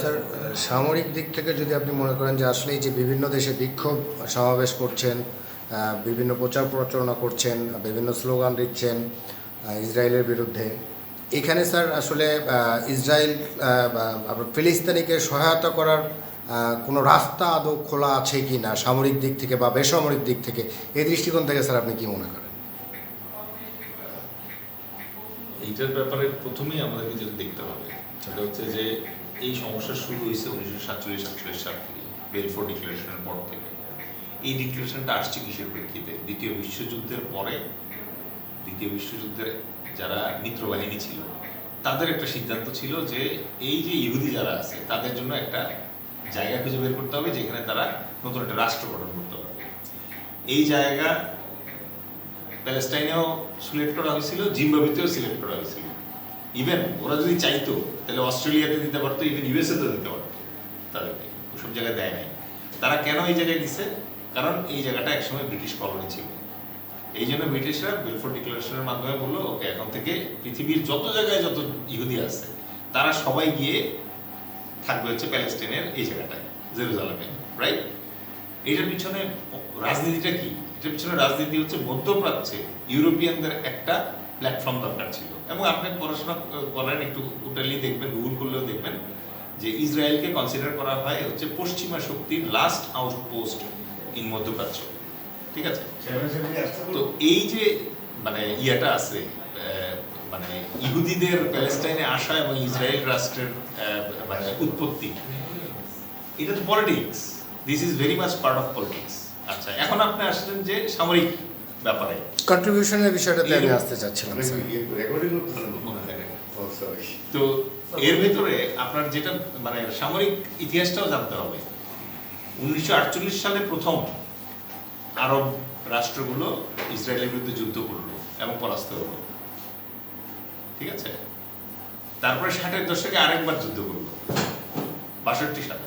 Sir সামরিক দিক থেকে যদি আপনি মনে করেন যে আসলে যে বিভিন্ন দেশে বিক্ষোভ সমাবেশ করছেন বিভিন্ন প্রচার প্রচারণা করছেন, বিভিন্ন স্লোগান দিচ্ছেন ইসরায়েলের বিরুদ্ধে, এখানে স্যার আসলে ইসরায়েল ফিলিস্তিনিকে সহায়তা করার কোনো রাস্তা আদৌ খোলা আছে কি না, সামরিক দিক থেকে বা বেসামরিক দিক থেকে, এই দৃষ্টিকোণ থেকে স্যার আপনি কি মনে করেন? এইটার ব্যাপারে প্রথমেই আমাদেরকে যেটা দেখতে হবে, সেটা হচ্ছে যে এই সমস্যা শুরু হয়েছে উনিশশো সাতচল্লিশ সাতচল্লিশ সাল থেকে বেলফোর ডিক্লারেশনের পর থেকে। এই ডিক্লারেশনটা আসছে কিসের প্রেক্ষিতে? দ্বিতীয় বিশ্বযুদ্ধের পরে, দ্বিতীয় বিশ্বযুদ্ধের যারা মিত্রবাহিনী ছিল, তাদের একটা সিদ্ধান্ত ছিল যে এই যে ইহুদি যারা আছে, তাদের জন্য একটা জায়গা খুঁজে বের করতে হবে, যেখানে তারা নতুন একটা রাষ্ট্র গঠন করতে হবে। এই জায়গা প্যালেস্টাইনেও সিলেক্ট করা হয়েছিল জিম্বাবুতেও সিলেক্ট করা হয়েছিল। ইভেন ওরা যদি চাইতো, তাহলে অস্ট্রেলিয়াতে দিতে পারতো ইভেন ইউএসএতেও দিতে পারতো, তাদেরকে। ওসব জায়গায় দেয় নাই। তারা কেন এই জায়গায় দিছে? কারণ এই জায়গাটা একসময় ব্রিটিশ কলোনি ছিল। এই জন্য ব্রিটিশরা বেলফোর ডিক্লারেশনের মাধ্যমে বলল, ওকে, এখন থেকে পৃথিবীর যত জায়গায় যত ইহুদি আছে, তারা সবাই গিয়ে থাকবে হচ্ছে প্যালেস্টাইনের এই জায়গাটায়, জেরুজালেমে রাইট এটার পিছনে রাজনীতিটা কি? এটার পিছনে রাজনীতি হচ্ছে মধ্যপ্রাচ্যে ইউরোপিয়ানদের একটা প্ল্যাটফর্ম দরকার ছিল। এবং আপনি পড়াশোনা করেন একটু উটালি দেখবেন গুগল করলেও দেখবেন যে ইসরায়েলকে কনসিডার করা হয় হচ্ছে পশ্চিমা শক্তির লাস্ট আউটপোস্ট ইন মধ্যপ্রাচ্য। ঠিক আছে? তো এই যে মানে ইয়াটা আছে আহ, মানে ইহুদিদের প্যালেস্টাইনে আসা এবং ইসরায়েল রাষ্ট্রের আহ, মানে উৎপত্তি এটা তো politics this is very much part of politics আচ্ছা এখন আপনি আসলেন যে সামরিক ব্যাপারে। কন্ট্রিবিউশনের বিষয়টাতে আমি আসতে চাচ্ছিলাম তো এর ভেতরে আপনার যেটা মানে সামরিক ইতিহাসটাও জানতে হবে। উনিশশো আটচল্লিশ সালে প্রথম আরব রাষ্ট্রগুলো ইসরায়েলের বিরুদ্ধে যুদ্ধ করল এবং পরাস্ত হলো। ঠিক আছে? তারপরে ষাটের দশকে আরেকবার যুদ্ধ করল। বাষট্টি সালে।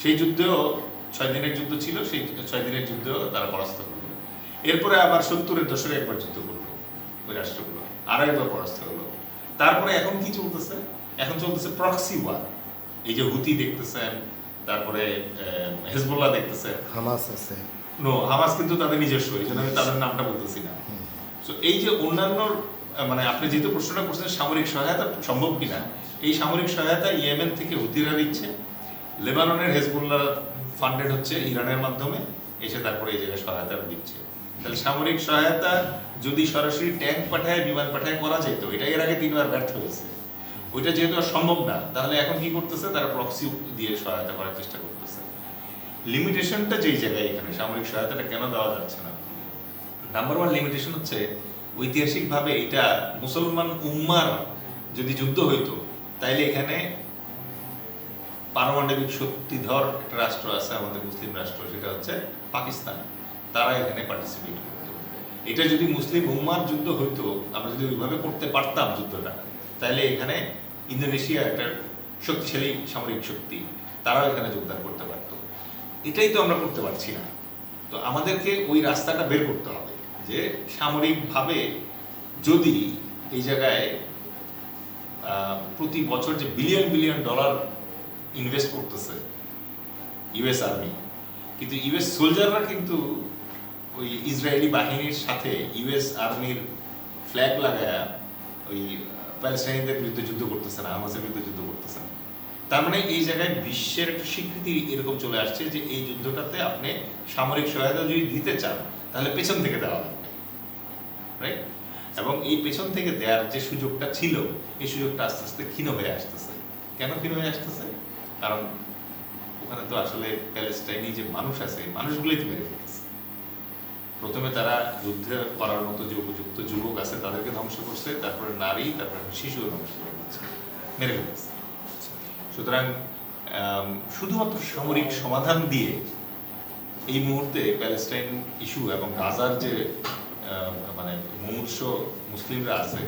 সেই যুদ্ধেও ছয় দিনের যুদ্ধ ছিল সেই ছয় দিনের যুদ্ধেও তারা পরাস্ত করল এরপরে আবার সত্তরের দশকে একবার যুদ্ধ করল ওই রাষ্ট্রগুলো আরও একবার পরাস্ত হলো। তারপরে এখন কি চলতেছে? এখন চলতেছে প্রক্সি ওয়ার এই যে হুতি দেখতেছেন তারপরে হেজবুল্লাহ দেখতেছেন। হামাস আছে। নো হামাস কিন্তু তাদের নিজস্ব এই জন্য আমি তাদের নামটা বলতেছি না। তো এই যে অন্যান্য মানে আপনি যেহেতু প্রশ্নটা করছেন সামরিক সহায়তা সম্ভব কিনা? এই সামরিক সহায়তা ইয়েমেন থেকে হুতিরা দিচ্ছে লেবাননের হেজবুল্লাহ ফান্ডেড হচ্ছে ইরানের মাধ্যমে এসে তারপরে এই জায়গায় সহায়তা দিচ্ছে। তাহলে সামরিক সহায়তা যদি সরাসরি ট্যাঙ্ক পাঠায়, বিমান পাঠায় করা যেত এটা এর আগে তিনবার ব্যর্থ হয়েছে। ওইটা যেহেতু আর সম্ভব না, তাহলে এখন কি করতেছে? তারা প্রক্সি দিয়ে সহায়তা করার চেষ্টা করতেছে। লিমিটেশনটা যেই জায়গায় এখানে, সামরিক সহায়তাটা কেন দেওয়া যাচ্ছে না? নাম্বার ওয়ান লিমিটেশন হচ্ছে, ঐতিহাসিকভাবে এটা মুসলমান উম্মার যদি যুদ্ধ হইতো, তাইলে এখানে পারমাণবিক শক্তিধর একটা রাষ্ট্র আছে, আমাদের মুসলিম রাষ্ট্র, সেটা হচ্ছে পাকিস্তান। তারা এখানে পার্টিসিপেট করতো। এটা যদি মুসলিম উম্মার যুদ্ধ হইতো, আমরা যদি ওইভাবে করতে পারতাম যুদ্ধটা, তাহলে এখানে ইন্দোনেশিয়া একটা শক্তিশালী সামরিক শক্তি, তারাও এখানে যোগদান করতে পারতো। এটাই তো আমরা করতে পারছি না। তো আমাদেরকে ওই রাস্তাটা বের করতে হবে যে সামরিকভাবে যদি এই জায়গায় প্রতি বছর যে বিলিয়ন বিলিয়ন ডলার ইনভেস্ট করতেছে ইউএস আর্মি কিন্তু ইউএস সোলজাররা কিন্তু ওই ইসরায়েলি বাহিনীর সাথে ইউএস আর্মির ফ্ল্যাগ লাগায়া ওই প্যালেস্টাইনিদের বিরুদ্ধে যুদ্ধ করতেছে না হামাসের বিরুদ্ধে যুদ্ধ করতেছে না তার মানে এই জায়গায় বিশ্বের একটা স্বীকৃতি এরকম চলে আসছে যে এই যুদ্ধটাতে আপনি সামরিক সহায়তা যদি দিতে চান, তাহলে পেছন থেকে দেওয়া লাগবে রাইট এবং এই পেছন থেকে দেওয়ার যে সুযোগটা ছিল, এই সুযোগটা আস্তে আস্তে ক্ষীণ হয়ে আসতেছে। কেন ক্ষীণ হয়ে আসতেছে? কারণ ওখানে তো আসলে প্যালেস্টাইনি যে মানুষ আছে মানুষগুলোই তো মেরে ফেলতেছে। প্রথমে তারা যুদ্ধ করার মতো যে উপযুক্ত যুবক আছে, তাদেরকে ধ্বংস করছে, তারপরে নারী, তারপরে শিশু ধ্বংস করে মেরে ফেলতেছে সুতরাং শুধুমাত্র সামরিক সমাধান দিয়ে এই মুহূর্তে প্যালেস্টাইন ইস্যু এবং গাজার যে মানে মুমূর্ষ মুসলিমরা আছে,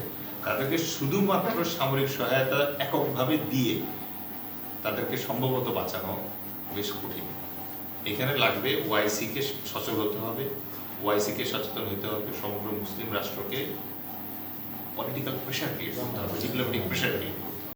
তাদেরকে শুধুমাত্র সামরিক সহায়তা এককভাবে দিয়ে তাদেরকে সম্ভবত বাঁচানো বেশ কঠিন। এখানে লাগবে ওয়াইসিকে সচল হতে হবে। ওয়াইসিকে সচেতন হতে হবে, সমগ্র মুসলিম রাষ্ট্রকে পলিটিক্যাল প্রেশার ক্রিয়েট করতে হবে ডিপ্লোমেটিক প্রেশার ক্রিয়েট